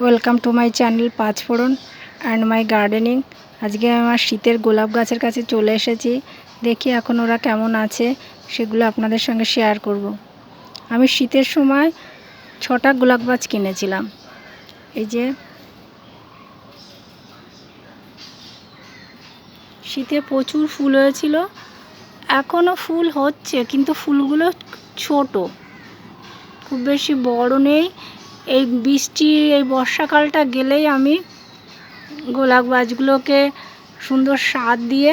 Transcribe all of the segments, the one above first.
Welcome to my channel Panchphoron and my gardening আজকে আমার শীতের গোলাপ গাছের কাছে চলে এসেছি। দেখি এখন ওরা কেমন আছে, সেগুলো আপনাদের সঙ্গে শেয়ার করব। আমি শীতের সময় ছটা গোলাপ গাছ কিনেছিলাম। এই যে, শীতে প্রচুর ফুল হয়েছিল। এখনও ফুল হচ্ছে, কিন্তু ফুলগুলো ছোট। খুব বেশি বড় নেই। এই বৃষ্টি, এই বর্ষাকালটা গেলেই আমি গোলাপ গাছগুলোকে সুন্দর সার দিয়ে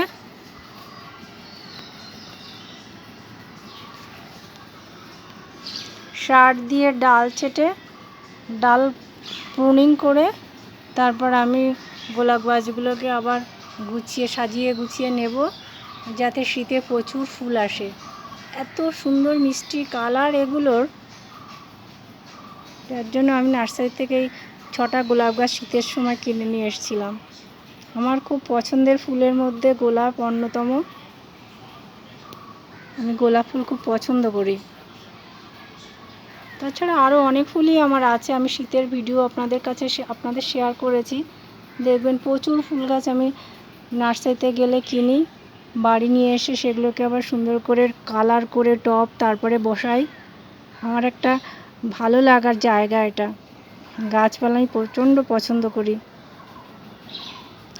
সার দিয়ে ডাল ছেটে ডাল প্রুনিং করে তারপর আমি গোলাপ গাছগুলোকে আবার গুছিয়ে, সাজিয়ে গুছিয়ে নেব যাতে শীতে প্রচুর ফুল আসে। এত সুন্দর মিষ্টি কালার এগুলোর তার জন্য আমি নার্সারি থেকে এই ছটা গোলাপ গাছ শীতের সময় কিনে নিয়ে এসেছিলাম। আমার খুব পছন্দের ফুলের মধ্যে গোলাপ অন্যতম। আমি গোলাপ ফুল খুব পছন্দ করি। তাছাড়া আরও অনেক ফুলই আমার আছে, আমি শীতের ভিডিও আপনাদের কাছে আপনাদের শেয়ার করেছি। দেখবেন প্রচুর ফুল গাছ আমি নার্সারিতে গেলে কিনি, বাড়ি নিয়ে এসে সেগুলোকে আবার সুন্দর করে কালার করে টপ তারপরে বসাই। আমার একটা ভালো লাগার জায়গা এটা। গাছপালা আমি প্রচণ্ড পছন্দ করি।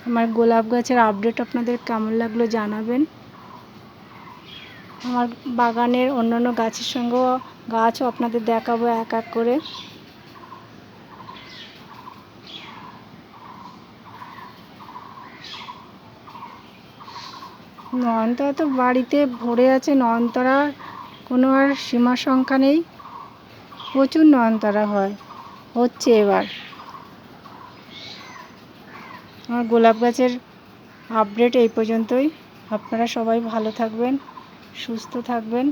আমার গোলাপ গাছের আপডেট আপনাদের কেমন লাগল জানাবেন। আমার বাগানের অন্যান্য গাছের সঙ্গেও গাছও আপনাদের দেখাবো এক এক করে। নয়নতারা তো বাড়িতে ভরে আছে নয়নতারা কোনো আর সীমা সংখ্যা নেই। প্রচুর নয়নতারা হয়। হচ্ছে এবার। আমার গোলাপ গাছের আপডেট এই পর্যন্তই। আপনারা সবাই ভালো থাকবেন, সুস্থ থাকবেন।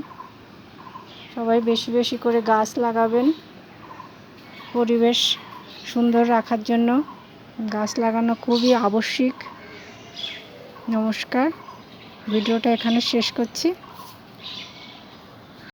সবাই বেশি বেশি করে গাছ লাগাবেন। পরিবেশ সুন্দর রাখার জন্য গাছ লাগানো খুবই আবশ্যিক। নমস্কার। ভিডিওটা এখানে শেষ করছি।